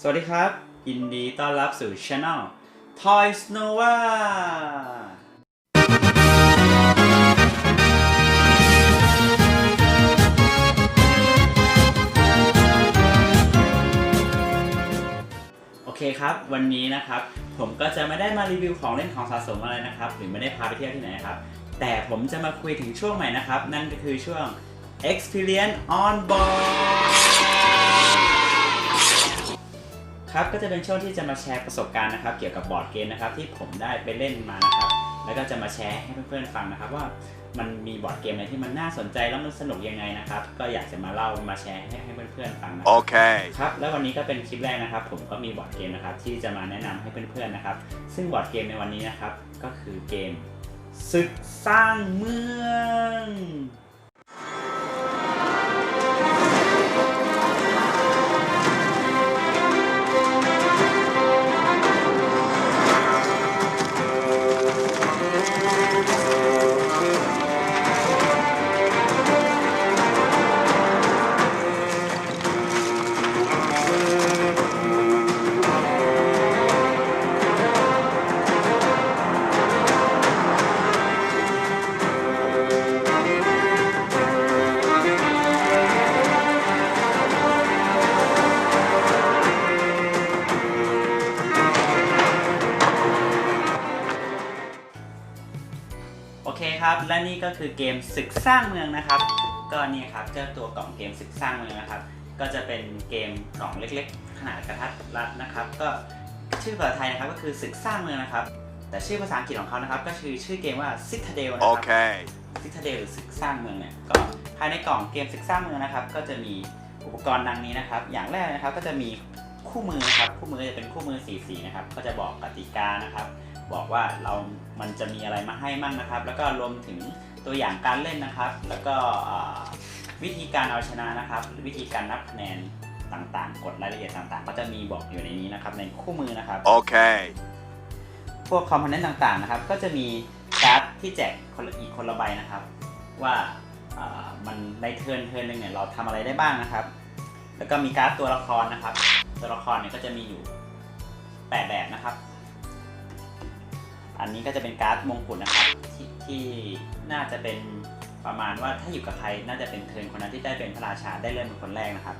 สวัสดีครับ ยินดีต้อนรับสู่ช anel Toys Nova โอเคครับ วันนี้นะครับ ผมก็จะไม่ได้มารีวิวของเล่นของสะสมอะไรนะครับ หรือไม่ได้พาไปเที่ยวที่ไหนครับ แต่ผมจะมาคุยถึงช่วงใหม่นะครับ นั่นก็คือช่วง Experience on board ครับก็จะเป็นช่วงที่จะมาแชร์ประสบการณ์นะครับเกี่ยวกับบอร์ดเกมนะครับที่ผมได้ไปเล่นมานะครับแล้วก็จะมาแชร์ให้เพื่อนๆฟังนะครับ ว่ามันมีบอร์ดเกมอะไรที่มันน่าสนใจแล้วมันสนุกยังไงนะครับ ก็อยากจะมาเล่ามาแชร์ให้ให้เพื่อนๆฟังนะครับ Okay. ครับแล้ววันนี้ก็เป็นคลิปแรกนะครับ ผมก็มีบอร์ดเกมนะครับที่จะมาแนะนำให้เพื่อนๆนะครับ ซึ่งบอร์ดเกมในวันนี้นะครับก็คือเกมศึกสร้างเมือง คือเกมศึกสร้างเมืองนะครับ ก็เนี่ยครับเจ้าตัวกล่องเกมศึกสร้างเมืองนะครับ ก็จะเป็นเกมกล่องเล็ก ๆ ขนาดกระทัดรัดนะครับ ก็ชื่อภาษาไทยนะครับก็คือศึกสร้างเมืองนะครับ แต่ชื่อภาษาอังกฤษของเขานะครับ ก็คือชื่อเกมว่า Citadel นะครับ Okay. ซิทาเดลหรือศึกสร้างเมืองเนี่ยก็ภายในกล่องเกมศึกสร้างเมืองนะครับ ก็จะมีอุปกรณ์ดังนี้นะครับ อย่างแรกนะครับก็จะมีคู่มือนะครับคู่มือจะเป็นคู่มือสีสีนะครับ ก็จะบอกกติกานะครับ บอกว่าเรามันจะมีอะไรมาให้มั่งนะครับ แล้วก็รวมถึง ตัวอย่างการเล่นนะครับ แล้วก็อ่าวิธีการเอาชนะนะครับ วิธีการนับคะแนนต่างๆ กฎรายละเอียดต่างๆ ก็จะมีบอกอยู่ในนี้นะครับในคู่มือนะครับ Okay. พวกคอมโพเนนต์ต่างๆนะครับ ก็จะมีการ์ดที่แจกคนละอีกคนละใบนะครับ ว่าเอ่อมันในเทิร์นเทิร์นหนึ่งเนี่ยเราทำอะไรได้บ้างนะครับ แล้วก็มีการ์ดตัวละครนะครับ ตัวละครเนี่ยก็จะมีอยู่แปดแบบนะครับ อันนี้ก็จะเป็นการ์ดมงกุฎนะครับที่ที่น่าจะเป็นประมาณว่าถ้าอยู่กับใครน่าจะเป็นเทิร์นคนนั้นที่ได้เป็นพระราชาได้เริ่มเป็นคนแรกนะครับ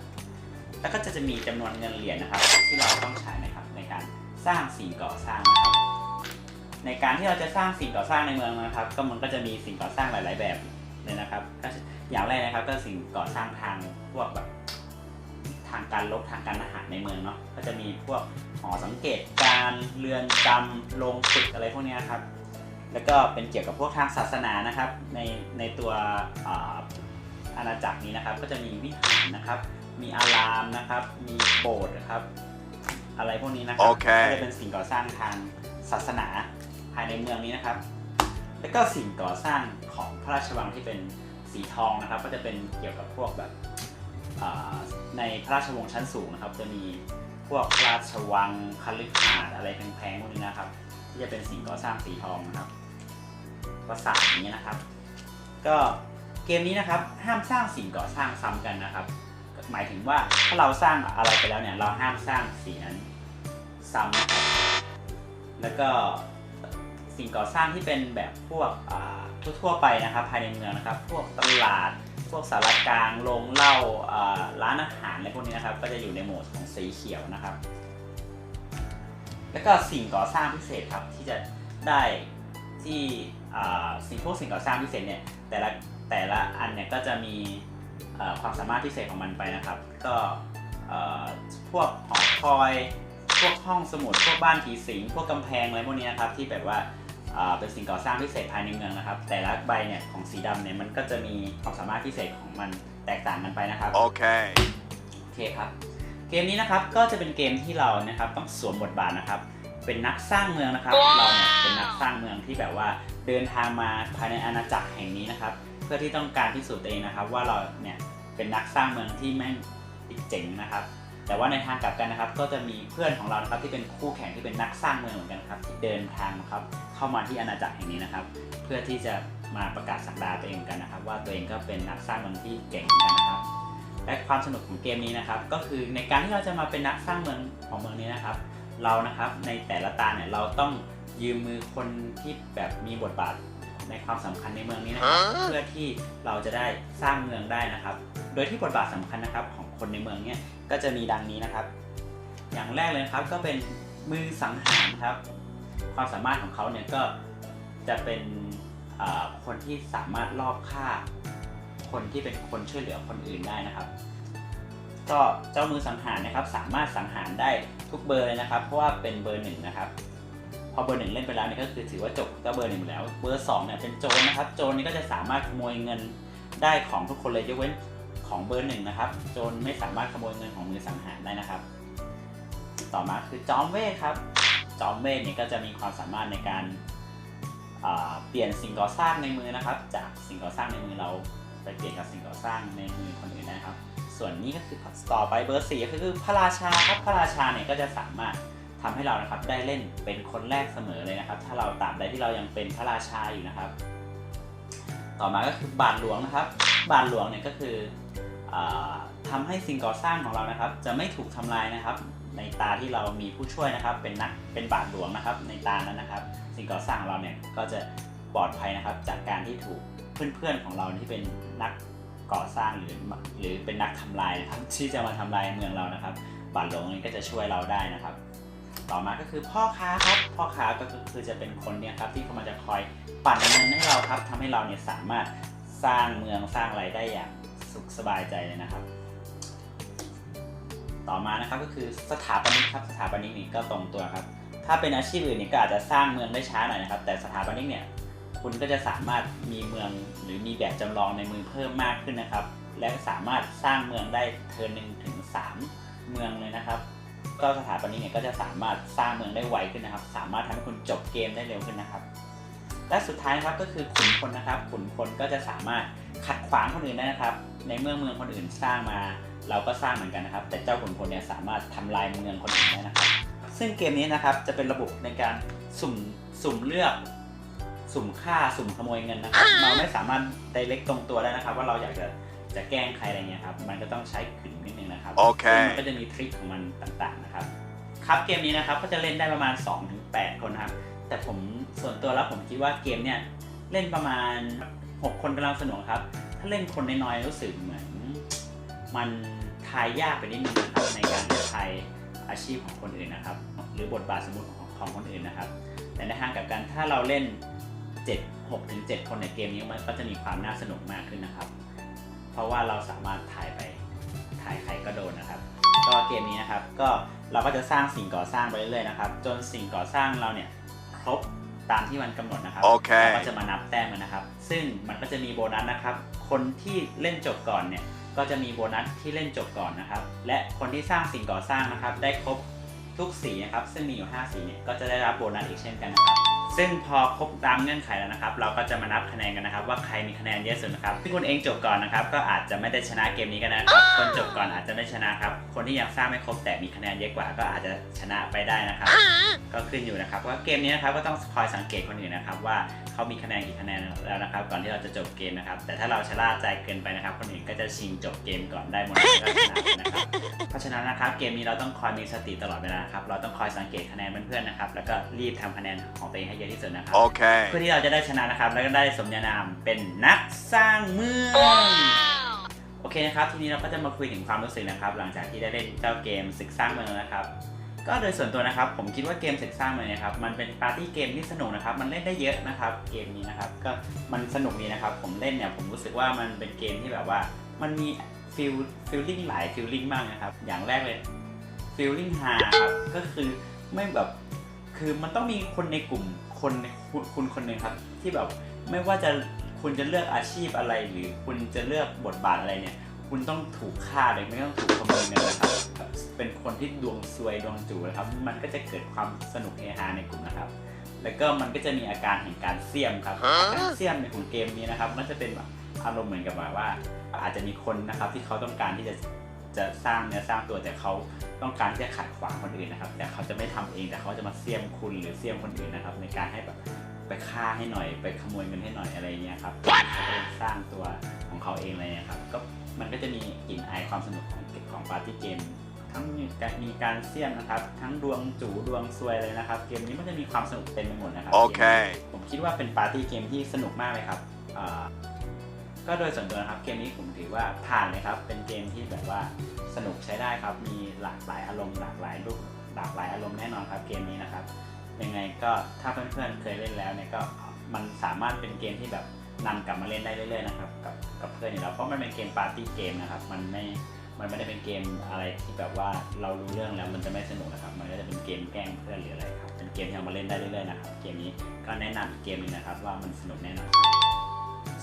แล้วก็จะจะมีจำนวนเงินเหรียญนะครับ ที่เราต้องใช้นะครับในการสร้างสิ่งก่อสร้างนะครับในการที่เราจะสร้างสิ่งก่อสร้างในเมืองนะครับ ก็มันก็จะมีสิ่งก่อสร้างหลาย ๆ แบบเลยนะครับ อย่างแรกนะครับก็สิ่งก่อสร้างทางพวกแบบ ทางการลบทางการอาหารในเมืองเนาะก็จะมีพวกหอสังเกตการณ์เรือนจำโรงฝึกอะไรพวกเนี้ยครับ แล้วก็เป็นเกี่ยวกับพวกทางศาสนานะครับ ในในตัวอ่าอาณาจักรนี้นะครับ ก็จะมีวิหารนะครับ มีอารามนะครับ มีโบสถ์นะครับ อะไรพวกนี้นะครัโอเคก็จะเป็นสิ่งก่อสร้างทางศาสนาภายในเมืองนี้นะครับ แล้วก็สิ่งก่อสร้างของพระราชวังที่เป็นสีทองนะครับ ก็จะเป็นเกี่ยวกับพวกแบบอ่า ในพระราชวงศ์ชั้นสูงนะครับ จะมีพวกพระราชวังคฤหาสน์อะไรแพงๆพวกนี้นะครับ ที่จะเป็นสิ่งก่อสร้างสีทองนะครับปราสาทอย่างนี้นะครับ ก็เกมนี้นะครับห้ามสร้างสิ่งก่อสร้างซ้ำกันนะครับ หมายถึงว่าถ้าเราสร้างอะไรไปแล้วเนี่ยเราห้ามสร้างสีนั้นซ้ำนะครับแล้วก็สิ่งก่อสร้างที่เป็นแบบพวกทั่วๆไปนะครับ ภายในเมืองนะครับ พวกตลาด พวกสารกลางโรงเหล้าร้านอาหารอะไรพวกนี้นะครับ ก็จะอยู่ในโหมดของสีเขียวนะครับ แล้วก็สิ่งก่อสร้างพิเศษครับที่จะได้ที่สิ่งพวกสิ่งก่อสร้างพิเศษเนี่ยแต่ละแต่ละอันเนี่ยก็จะมีความสามารถพิเศษของมันไปนะครับ ก็พวกหอคอย พวกห้องสมุด พวกบ้านผีสิง พวกกำแพงอะไรพวกนี้นะครับที่แบบว่า เอ่อเป็นสิ่งก่อสร้างพิเศษภายในเมืองนะครับ แต่ละใบเนี่ยของสีดำเนี่ยมันก็จะมีความสามารถพิเศษของมันแตกต่างกันไปนะครับ Okay. โอเคครับ เกมนี้นะครับก็จะเป็นเกมที่เรานะครับต้องสวมบทบาทนะครับ เป็นนักสร้างเมืองนะครับ เราเนี่ยเป็นนักสร้างเมืองที่แบบว่าเดินทางมาภายในอาณาจักรแห่งนี้นะครับ เพื่อที่ต้องการพิสูจน์ตัวเองนะครับ ว่าเราเนี่ยเป็นนักสร้างเมืองที่แม่งเจ๋งนะครับ แต่ว่าในทางกลับกันนะครับ ก็จะมีเพื่อนของเรานะครับที่เป็นคู่แข่งที่เป็นนักสร้างเมืองเหมือนกันครับที่เดินทางครับเข้ามาที่อาณาจักรแห่งนี้นะครับ เพื่อที่จะมาประกาศสักดาตัวเองกันนะครับ ว่าตัวเองก็เป็นนักสร้างเมืองที่เก่งนกันนะครับ และความสนุกของเกมนี้นะครับ ก็คือในการที่เราจะมาเป็นนักสร้างเมืองของเมืองนี้นะครับ เรานะครับในแต่ละตาเนี่ยเราต้องยืมมือคนที่แบบมีบทบาทในความสำคัญในเมืองนี้นะครับ เพื่อที่เราจะได้สร้างเมืองได้นะครับ โดยที่บทบาทสำคัญนะครับของคนในเมืองเนี้ก็จะมีดังนี้นะครับ อย่างแรกเลยครับก็เป็นมือสังหารครับ ความสามารถของเขาเนี่ยก็จะเป็นคนที่สามารถลอบฆ่า คนที่เป็นคนช่วยเหลือคนอื่นได้นะครับ ก็เจ้ามือสังหารนะครับ สามารถสังหารได้ทุกเบอร์เลยนะครับ เพราะว่าเป็นเบอร์หนึ่งนะครับ พอเบอร์หนึ่งเล่นไปแล้วเนี่ยก็คือถือว่าจบเจ้าเบอร์หนึ่งแล้ว เบอร์สองเนี่ยเป็นโจรนะครับ โจรนี่ก็จะสามารถขโมยเงินได้ของทุกคนเลยยกเว้น ของเบอร์หนึ่งนะครับจรไม่สามารถขโมยเงินของมือสังหารได้นะครับ ต่อมาคือจอมเวทครับ จอมเวทเนี่ยก็จะมีความสามารถในการเปลี่ยนสิ่งก่อสร้างในมือนะครับ จากสิ่งก่อสร้างในมือเราไปเปลี่ยนกับสิ่งก่อสร้างในมือคนอื่นได้นะครับ ส่วนนี้ก็คือต่อไปเบอร์สี่ก็คือพระราชาครับพระราชาเนี่ยก็จะสามารถทำให้เรานะครับได้เล่นเป็นคนแรกเสมอเลยนะครับ ถ้าเราตาบใดที่เรายังเป็นพระราชาอยู่นะครับ ต่อมาก็คือบาทหลวงนะครับ บาทหลวงเนี่ยก็คือ อาทำให้สิ่งก่อสร้างของเรานะครับ จะไม่ถูกทำลายนะครับ ในตาที่เรามีผู้ช่วยนะครับ เป็นนักเป็นบาทหลวงนะครับ ในตานั้นนะครับ สิ่งก่อสร้างของเราเนี่ยก็จะปลอดภัยนะครับ จากการที่ถูกเพื่อนๆของเราที่เป็นนักก่อสร้างหรือหรือเป็นนักทำลายนะครับที่จะมาทำลายเมืองเรานะครับบาทหลวงนี้ก็จะช่วยเราได้นะครับ ต่อมาก็คือพ่อค้าครับพ่อค้าก็คือจะเป็นคนเนี่ยครับที่เขามาจะคอยปั่นเงินให้เราครับทำให้เราเนี่ยสามารถสร้างเมืองสร้างอะไรได้อย่าง สุขสบายใจเลยนะครับ ต่อมานะครับก็คือสถาปนิกครับสถาปนิกนี่ก็ตรงตัวครับ ถ้าเป็นอาชีพอื่นนี่ก็อาจจะสร้างเมืองได้ช้าหน่อยนะครับ แต่สถาปนิกเนี่ยคุณก็จะสามารถมีเมืองหรือมีแบบจำลองในมือเพิ่มมากขึ้นนะครับ และสามารถสร้างเมืองได้เทินหนึ่งถึงสามเมืองเลยนะครับ ก็สถาปนิกเนี่ยก็จะสามารถสร้างเมืองได้ไวขึ้นนะครับ สามารถทำให้คุณจบเกมได้เร็วขึ้นนะครับ และสุดท้ายนะครับก็คือขุนพลนะครับ ขุนพลก็จะสามารถขัดขวางคนอื่นได้นะครับ ในเมื่อเมืองคนอื่นสร้างมา เราก็สร้างเหมือนกันนะครับ แต่เจ้าขุนพลเนี่ยสามารถทำลายเมืองคนอื่นได้นะครับ ซึ่งเกมนี้นะครับจะเป็นระบบในการสุ่มสุ่มเลือก สุ่มฆ่าสุ่มขโมยเงินนะครับ เราไม่สามารถไดเรกตรงตัวได้นะครับ ว่าเราอยากจะจะแกล้งใครอะไรเงี้ยครับ มันก็ต้องใช้ขึนนิดนึงนะครับโอเคซึ่งมันก็จะมีทริคของมันต่างๆนะครับ ครับเกมนี้นะครับก็จะเล่นได้ประมาณ 2-8 คนนะครับ แต่ผมส่วนตัวแล้วผมคิดว่าเกมเนี่ยเล่นประมาณ 6 คนกำลังสนุกครับ ถ้าเล่นคนน้อยๆรู้สึกเหมือน มันทายยากไปนิดนึงนะครับในการที่จะทายอาชีพของคนอื่นนะครับ หรือบทบาทสมมติของของคนอื่นนะครับ แต่ในทางกลับกันถ้าเราเล่น 7 6ถึง7คนในเกมนี้มันก็จะมีความน่าสนุกมากขึ้นนะครับ เพราะว่าเราสามารถถ่ายไปถ่ายใครก็โดนนะครับ ก็เกมนี้นะครับก็เราก็จะสร้างสิ่งก่อสร้างไปเรื่อยๆนะครับ จนสิ่งก่อสร้างเราเนี่ยครบ ตามที่มันกำหนดนะครับโอเคเราก็จะมานับแต้มกันนะครับ ซึ่งมันก็จะมีโบนัสนะครับ คนที่เล่นจบก่อนเนี่ยก็จะมีโบนัสที่เล่นจบก่อนนะครับ และคนที่สร้างสิ่งก่อสร้างนะครับ ได้ครบทุกสีนะครับ ซึ่งมีอยู่ 5 สีเนี่ยก็จะได้รับโบนัสอีกเช่นกันนะครับ ซึ่งพอครบตามเงื่อนไขแล้วนะครับ เราก็จะมานับคะแนนกันนะครับ ว่าใครมีคะแนนเยอะสุดนะครับที่คุณเองจบก่อนนะครับ ก็อาจจะไม่ได้ชนะเกมนี้ก็ได้นะครับคนจบก่อนอาจจะไม่ชนะครับ คนที่ยังสร้างไม่ครบแต่มีคะแนนเยอะกว่า ก็อาจจะชนะไปได้นะครับ ก็ขึ้นอยู่นะครับว่าเกมนี้นะครับก็ต้องคอยสังเกตคนอื่นนะครับ ว่าเขามีคะแนนกี่คะแนนแล้วนะครับ ก่อนที่เราจะจบเกมนะครับ แต่ถ้าเราชะล่าใจเกินไปนะครับ คนอื่นก็จะชิงจบเกมก่อนได้หมดเลยก็ชนะนะครับเพราะฉะนั้นนะครับเกมนี้เราต้องคอยมีสติตลอดเวลาครับเราต้องคอยสังเกตคะแนนเพื่อนๆนะครับแล้วก็รีบทำคะแนนของตัวเองให้เยอะที่สุดนะครับ Okay. เพื่อที่เราจะได้ชนะนะครับ แล้วก็ได้สมญานามเป็นนักสร้างเมืองโอเคนะครับ ทีนี้เราก็จะมาคุยถึงความรู้สึกนะครับ หลังจากที่ได้เล่นเจ้าเกมศึกสร้างเมืองแล้วนะครับ ก็โดยส่วนตัวนะครับ ผมคิดว่าเกมศึกสร้างเมืองเนะครับ มันเป็นปาร์ตี้เกมที่สนุกนะครับ มันเล่นได้เยอะนะครับ เกมนี้นะครับ ก็มันสนุกดีนะครับ ผมเล่นเนี่ยผมรู้สึกว่ามันเป็นเกมที่แบบว่า มันมีฟิลฟิลลิ่งหลายฟิลลิ่งมากนะครับ อย่างแรกเลยฟิลลิ่งฮาครับ ก็คือไม่แบบ คือมันต้องมีคนในกลุ่ม คนคุณคุณคนหนึ่งครับ ที่แบบไม่ว่าจะคุณจะเลือกอาชีพอะไรหรือคุณจะเลือกบทบาทอะไรเนี่ย คุณต้องถูกฆ่าเลยไม่ต้องถูกขโมยเงินนะครับแบบเป็นคนที่ดวงซวยดวงจูนะครับ มันก็จะเกิดความสนุกเฮฮาในกลุ่มนะครับ แล้วก็มันก็จะมีอาการแห่งการเสี่ยมครับฮะการเสี่ยมในของเกมนี้นะครับ มันจะเป็นแบบอารมณ์เหมือนกับแบบว่า อาจจะมีคนนะครับที่เขาต้องการที่จะ จะสร้างเนื้อสร้างตัวแต่เขาต้องการที่จะขัดขวางคนอื่นนะครับ แต่เขาจะไม่ทำเองแต่เขาจะมาเสี่ยมคุณหรือเสี่ยมคนอื่นนะครับ ในการให้แบบไปฆ่าให้หน่อยไปขโมยเงินให้หน่อยอะไรเงี้ยครับเขาก็เลยสร้างตัวของเขาเองอะไรเลยนะครับก็มันก็จะมีกลิ่นอายความสนุกของของปาร์ตี้เกมทั้งมีการมีการเสี่ยมนะครับ ทั้งดวงจูดวงซวยเลยนะครับ เกมนี้มันจะมีความสนุกเต็มไปหมดนะครับ Okay. ผมคิดว่าเป็นปาร์ตี้เกมที่สนุกมากเลยครับอ่า ก็โดยส่วนตัวนะครับเกมนี้ผมถือว่าผ่านเลยครับ เป็นเกมที่แบบว่าสนุกใช้ได้ครับ มีหลากหลายอารมณ์หลากหลายรูปหลากหลายอารมณ์แน่นอนครับเกมนี้นะครับยังไงก็ถ้าเพื่อนๆเคยเล่นแล้วเนี่ยก็มันสามารถเป็นเกมที่แบบนำกลับมาเล่นได้เรื่อยๆนะครับกับกับเพื่อนอย่างเราเพราะมันเป็นเกมปาร์ตี้เกมนะครับ มันไม่มันไม่ได้เป็นเกมอะไรที่แบบว่าเรารู้เรื่องแล้วมันจะไม่สนุกนะครับ มันก็จะเป็นเกมแกล้งเพื่อนหรืออะไรครับเป็นเกมที่เอามาเล่นได้เรื่อยๆนะครับเกมนี้ก็แนะนำอีกเกมนึงนะครับว่ามันสนุกแน่นอน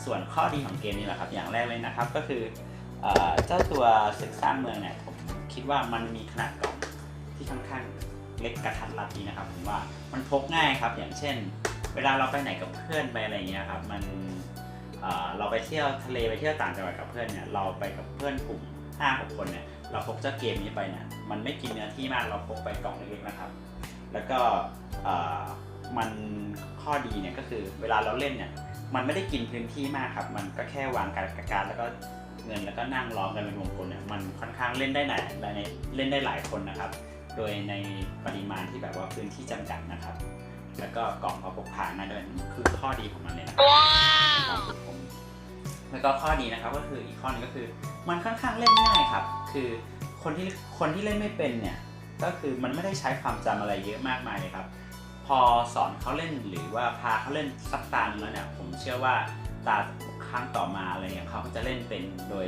ส่วนข้อดีของเกมนี้แหละครับ อย่างแรกเลยนะครับ ก็คือเอ่อเจ้าตัวศึกสร้างเมืองเนี่ยผมคิดว่ามันมีขนาดกล่องที่ค่อนข้างเล็กกระทัดรัดดีนะครับผมว่ามันพกง่ายครับ อย่างเช่น เวลาเราไปไหนกับเพื่อนไปอะไรอย่างเงี้ยครับ มันเเราไปเที่ยวทะเลไปเที่ยวต่างจังหวัดกับเพื่อนเนี่ยเราไปกับเพื่อนกลุ่มห้าหกคนเนี่ยเราพกเจ้าเกมนี้ไปเนี่ยมันไม่กินเนื้อที่มากเราพกไปกล่องเล็กๆนะครับ แล้วก็มันข้อดีเนี่ยก็คือเวลาเราเล่นเนี่ย มันไม่ได้กินพื้นที่มากครับ มันก็แค่วางการดการดแล้วก็เงินแล้วก็นั่งล้อมกันเป็นวงกลมเนี่ยมันค่อนข้างเล่นได้หลายในเล่นได้หลายคนนะครับ โดยในปริมาณที่แบบว่าพื้นที่จำกัดนะครับ แล้วก็กล่องเอาพกพาง่ายด้วยคือข้อดีของมันเลยนะครับความคิดผมแล้วก็ข้อดีนะครับก็คืออีกข้อหนึงก็คือ มันค่อนข้างเล่นง่ายครับ คือคนที่คนที่เล่นไม่เป็นเนี่ยก็คือมันไม่ได้ใช้ความจำอะไรเยอะมากมายเลยครับ พอสอนเขาเล่นหรือว่าพาเขาเล่นสักตาหนึงแล้วเนี่ยผมเชื่อว่าตาครั้งต่อมาอะไรเงี้ยเขาก็จะเล่นเป็นโดย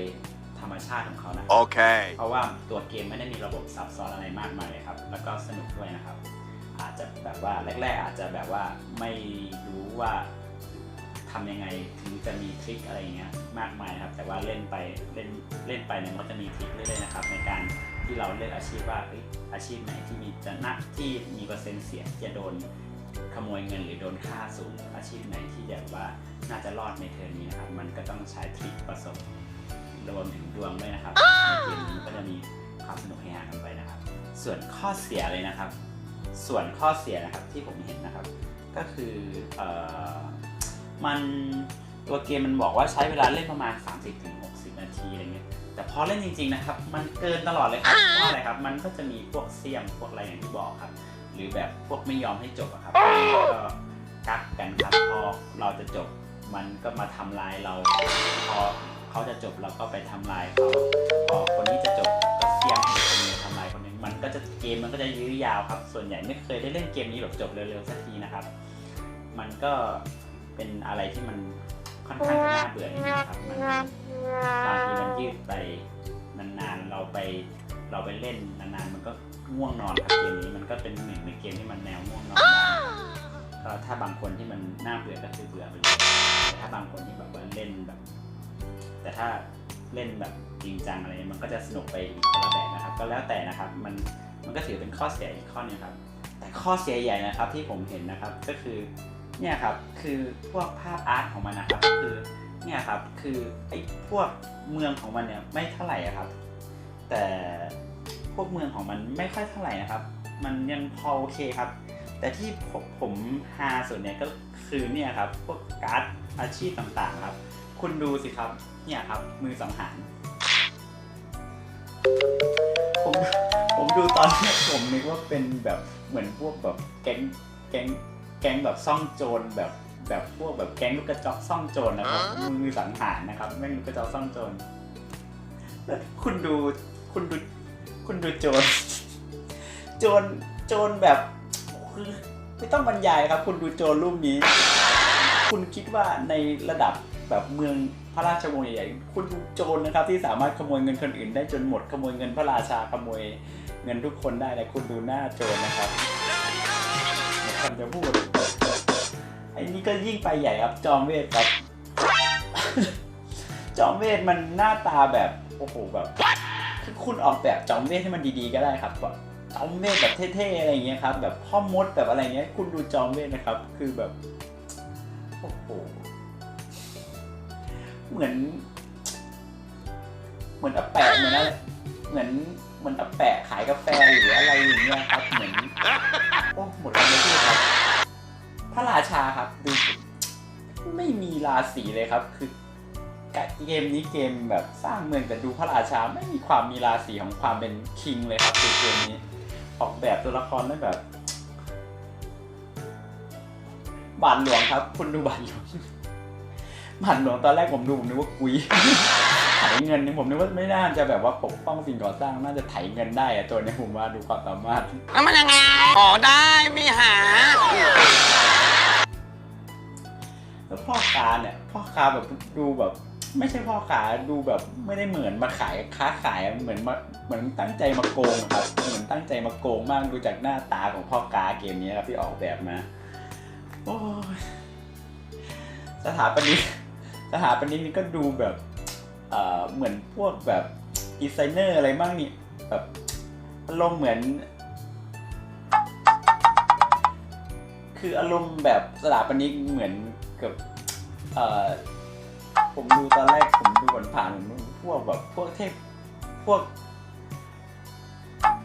ธรรมชาติของเขานะ Okay. เพราะว่าตัวเกมไม่ได้มีระบบซับซ้อนอะไรมากมายเลยครับ แล้วก็สนุกด้วยนะครับ อาจจะแบบว่าแรก ๆ อาจจะแบบว่าไม่รู้ว่าทำยังไงถึงจะมีทริคอะไรอย่างเงี้ยมากมายนะครับ แต่ว่าเล่นไปเล่นเล่นไปเนี่ยมันก็จะมีทริคเรื่อยๆนะครับในการที่เราเลือกอาชีพว่าอาชีพไหนที่มีจะนักที่มีเปอร์เซ็นต์เสี่ยงจะโดนขโมยเงินหรือโดนฆ่าสูง อาชีพไหนที่แบบว่าน่าจะรอดในเทอมนี้นะครับ มันก็ต้องใช้ทริคผสมรวมถึงดวงด้วยนะครับเกมนี้ก็จะมีความสนุกให้หากันไปนะครับ ส่วนข้อเสียเลยนะครับ ส่วนข้อเสียนะครับที่ผมเห็นนะครับ ก็คือเอ่อมันตัวเกมมันบอกว่าใช้เวลาเล่นประมาณ 30-60 นาทีอะไรเงี้ย แต่พอเล่นจริงๆนะครับ มันเกินตลอดเลยครับเพราะอะไรครับ มันก็จะมีพวกเสียมพวกอะไรอย่างที่บอกครับ หรือแบบพวกไม่ยอมให้จบอะครับก็กักกันครับพอเราจะจบมันก็มาทำลายเรา พอเขาจะจบเราก็ไปทำลายเขาพอคนนี้จะจบก็เสียมให้คนนี้ทำลายคนนี้มันก็จะเกมมันก็จะยื้อยาวครับ ส่วนใหญ่ไม่เคยได้เล่นเกมนี้แบบจบเร็วๆสักทีนะครับ มันก็เป็นอะไรที่มัน ค่อนข้างจะน่าเบื่อนิดนึงครับมันบางทีมันยืดไปนานๆเราไปเราไปเล่นนานๆมันก็ง่วงนอนครับเกมนี้มันก็เป็นหนึ่งในเกมที่มันแนวง่วงนอนก็ถ้าบางคนที่มันน่าเบื่อก็คือเบื่อไปเลยแต่ถ้าบางคนที่แบบว่าเล่นแบบ แต่ถ้าเล่นแบบจริงจังอะไรเงี้ยมันก็จะสนุกไปอีกคนละแบบนะครับ ก็แล้วแต่นะครับมันมันก็ถือเป็นข้อเสียอีกข้อหนึงครับ แต่ข้อเสียใหญ่นะครับที่ผมเห็นนะครับก็คือ เนี่ยครับคือพวกภาพอาร์ตของมันนะครับก็คือเนี่ยครับคือไอ้พวกเมืองของมันเนี่ยไม่เท่าไหร่อะครับ แต่พวกเมืองของมันไม่ค่อยเท่าไหร่นะครับ มันยังพอโอเคครับ แต่ที่ผมผมฮาสุดเนี่ยก็คือเนี่ยครับพวกการ์ดอาชีพต่างๆครับ คุณดูสิครับเนี่ยครับมือสังหารผมผมดูตอนแรกผมนึกว่าเป็นแบบเหมือนพวกแบบแก๊งแก๊ง แก๊งแบบซ่องโจรแบบแบบพวกแบบแก๊งลูกกระจอกซ่องโจรนะครับมือสังหารนะครับแม่งลูกกระจอกซ่องโจรแล้วคุณดูคุณดูคุณดูโจรโจรโจรแบบคือไม่ต้องบรรยายครับ คุณดูโจรรูปนี้ คุณคิดว่าในระดับแบบเมืองพระราชวงศ์ใหญ่ๆคุณดูโจรนะครับ ที่สามารถขโมยเงินคนอื่นได้จนหมดขโมยเงินพระราชาขโมยเงินทุกคนได้เลยคุณดูหน้าโจรนะครับ ไม่ทันจะพูดไอ้นี่ก็ยิ่งไปใหญ่ครับจอมเวทครับ จอมเวทมันหน้าตาแบบโอ้โหแบบคือคุณออกแบบจอมเวทให้มันดีๆก็ได้ครับแบบจอมเวทแบบเท่ๆอะไรอย่างเงี้ยครับ แบบพ่อมดแบบอะไรเงี้ย คุณดูจอมเวทนะครับ คือแบบโอ้โหเหมือน เหมือนอาแปะเหมือนอะไรเหมือนเหมือนอาแปะขายกาแฟหรืออะไรอย่างเงี้ยครับเหมือน โอ้หมดคำไม่พูดครับ พระราชาครับดูไม่มีราศีเลยครับ คือเกมนี้เกมแบบสร้างเมืองแต่ดูพระราชาไม่มีความมีราศีของความเป็นคิงเลยครับคือเกมนี้ ออกแบบตัวละครได้แบบบาทหลวงครับ คุณดูบาทหลวงบาทหลวงตอนแรกผมดูผมนึกว่ากุย เงินนี่ผมนึกว่าไม่น่าจะแบบว่าปกป้องสิ่งก่อสร้างน่าจะไถเงินได้อะตัวเนี้ยผมว่าดูความสามารถแล้วมันยังไงอ๋อได้ไม่หา แล้วพ่อค้าเนี่ยพ่อค้าแบบดูแบบ ไม่ใช่พ่อค้าดูแบบไม่ได้เหมือนมาขายค้าขายเหมือนมาเหมือนตั้งใจมาโกงครับเหมือนตั้งใจมาโกงมากดูจากหน้าตาของพ่อค้าเกมนี้ครับที่ออกแบบมาโอ้สถาปนิกสถาปนิกนี่ก็ดูแบบ เหมือนพวกแบบดีไซเนอร์อะไรบ้างนี่แบบอารมณ์เหมือน คืออารมณ์แบบสถาปนิกเหมือนกับเอ่อผมดูตอนแรกผมดูผ่านๆผมพวกแบบพวกเทพพวก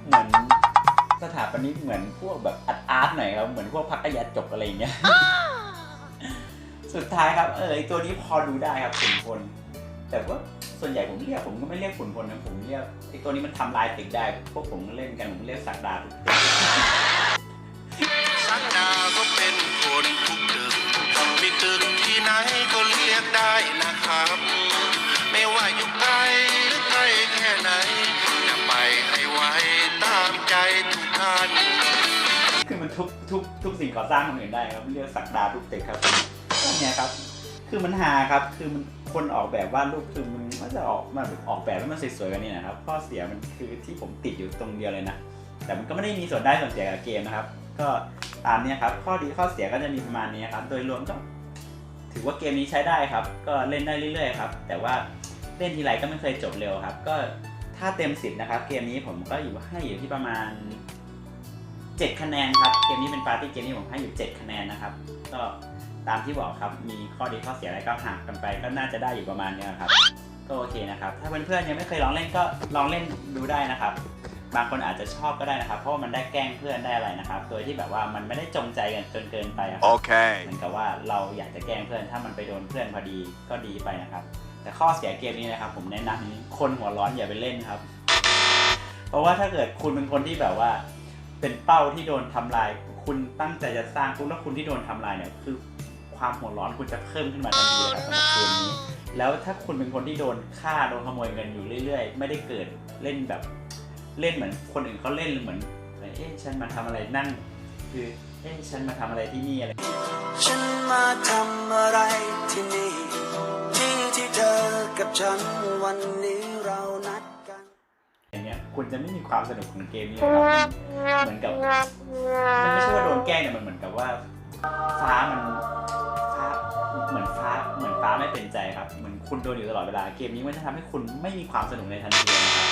เหมือนสถาปนิกเหมือนพวกแบบอาร์ตอาร์ตหน่อยครับเหมือนพวกพักกยาจกอะไรเงี้ยสุดท้ายครับ เออตัวนี้พอดูได้ครับขุนพลแต่ว่า ส่วนใหญ่ผมเรียกผมก็ไม่เรียกขุนพลนะผมเรียกไอตัวนี้มันทำลายตึกได้ พวกผมเล่นกันผมเรียกสักดาทุกตึกสักดาก็เป็นคนทุกตึกมีตึกที่ไหนก็เรียกได้นะครับ ไม่ว่าอยู่ไกลหรือใกล้แค่ไหนจะไปให้ไวตามใจทุกท่านคือมันทุกทุกทุกสิ่งก่อสร้างคนอื่นได้ครับเรียกสักดาทุกตึกครับก็เนี่ยครับ คือมันหาครับคือมันคนออกแบบวาดรูปคือมัน มันจะออกมาแบบออกแบบให้มันสวยๆกันนี่นะครับ ข้อเสียมันคือที่ผมติดอยู่ตรงเดียวเลยนะ แต่มันก็ไม่ได้มีส่วนได้ส่วนเสียกับเกมนะครับ ก็ตามนี้ครับ ข้อดีข้อเสียก็จะมีประมาณนี้ครับ โดยรวมก็ถือว่าเกมนี้ใช้ได้ครับ ก็เล่นได้เรื่อยๆครับ แต่ว่าเล่นทีไรก็ไม่เคยจบเร็วครับ ก็ถ้าเต็มสิบนะครับ เกมนี้ผมก็อยู่ให้อยู่ที่ประมาณ 7 คะแนนครับ เกมนี้เป็นปาร์ตี้เกมที่ผมให้อยู่ 7 คะแนนนะครับ ก็ตามที่บอกครับ มีข้อดีข้อเสียอะไรก็หักกันไปก็น่าจะได้อยู่ประมาณนี้ครับ ก็โอเคนะครับ ถ้าเพื่อนๆยังไม่เคยลองเล่นก็ลองเล่นดูได้นะครับ บางคนอาจจะชอบก็ได้นะครับ เพราะว่ามันได้แกล้งเพื่อนได้อะไรนะครับ โดยที่แบบว่ามันไม่ได้จงใจกันจนเกินไปอะครับ Okay. เหมือนกับว่าเราอยากจะแกล้งเพื่อนถ้ามันไปโดนเพื่อนพอดีก็ดีไปนะครับ แต่ข้อเสียเกมนี้นะครับ ผมแนะนำคนหัวร้อนอย่าไปเล่นครับ เพราะว่าถ้าเกิดคุณเป็นคนที่แบบว่า เป็นเป้าที่โดนทำลาย คุณตั้งใจจะสร้างปุ๊บแล้วคุณที่โดนทำลายเนี่ยคือ ความหัวร้อนคุณจะเพิ่มขึ้นมาทันทีครับสำหรับเกมนี้แล้วถ้าคุณเป็นคนที่โดนฆ่าโดนขโมยเงินอยู่เรื่อย ๆ ไม่ได้เกิดเล่นแบบเล่นเหมือนคนอื่นเขาเล่นเหมือนเอ๊ะฉันมาทำอะไรนั่ง คือเอ๊ะฉันมาทำอะไรที่นี่อะไรฉันมาทำอะไรที่นี่ที่ที่เธอกับฉันวันนี้เรานัดกันอย่างเงี้ยคุณจะไม่มีความสนุกของเกมนี้นะครับเหมือนกับมันไม่ใช่ว่าโดนแกล้งแต่มันเหมือนกับว่าฟ้ามันาไม่เป็นใจครับ เหมือนคุณโดนอยู่ตลอดเวลา เกมนี้มันจะทำให้คุณไม่มีความสนุกในทันทีนะครับ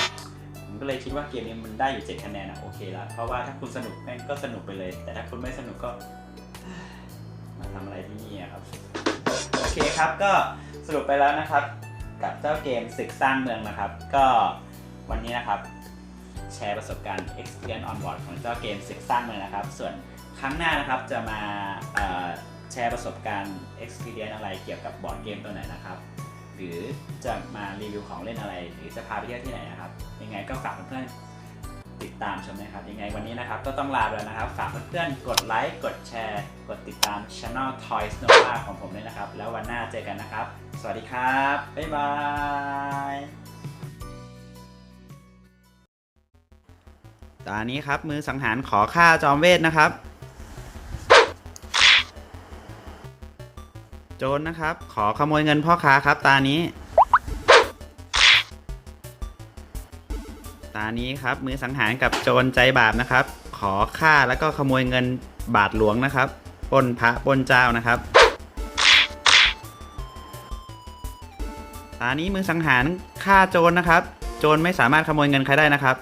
ผมก็เลยคิดว่าเกมนี้มันได้อยู่ 7 คะแนนอะโอเคแล้วเพราะว่าถ้าคุณสนุกแม่งก็สนุกไปเลย แต่ถ้าคุณไม่สนุกก็มาทำอะไรที่นี่อะครับ โอเคครับก็สรุปไปแล้วนะครับ กับเจ้าเกมศึกสร้างเมืองนะครับ ก็วันนี้นะครับ แชร์ประสบการณ์ Experience on Board ของเจ้าเกมศึกสร้างเมืองนะครับ ส่วนครั้งหน้านะครับจะมา แชร์ประสบการณ์ Experience อะไรเกี่ยวกับบอร์ดเกมตัวไหนนะครับ หรือจะมารีวิวของเล่นอะไร หรือจะพาไปเที่ยวที่ไหนนะครับ ยังไงก็ฝากเพื่อนๆติดตามชมนะครับ ยังไงวันนี้นะครับก็ต้องลาไปแล้วนะครับ ฝากเพื่อนๆกดไลค์ กดแชร์ กดติดตาม Channel Toys Nova ของผมด้วยนะครับ แล้ววันหน้าเจอกันนะครับ สวัสดีครับ บ๊ายบายตอนนี้ครับมือสังหารขอฆ่าจอมเวทนะครับ โจรนะครับ ขอขโมยเงินพ่อค้าครับ ตานี้ ตานี้ครับมือสังหารกับโจรใจบาปนะครับ ขอฆ่าแล้วก็ขโมยเงินบาทหลวงนะครับปล้นพระปล้นเจ้านะครับ ตานี้มือสังหารฆ่าโจรนะครับ โจรไม่สามารถขโมยเงินใครได้นะครับ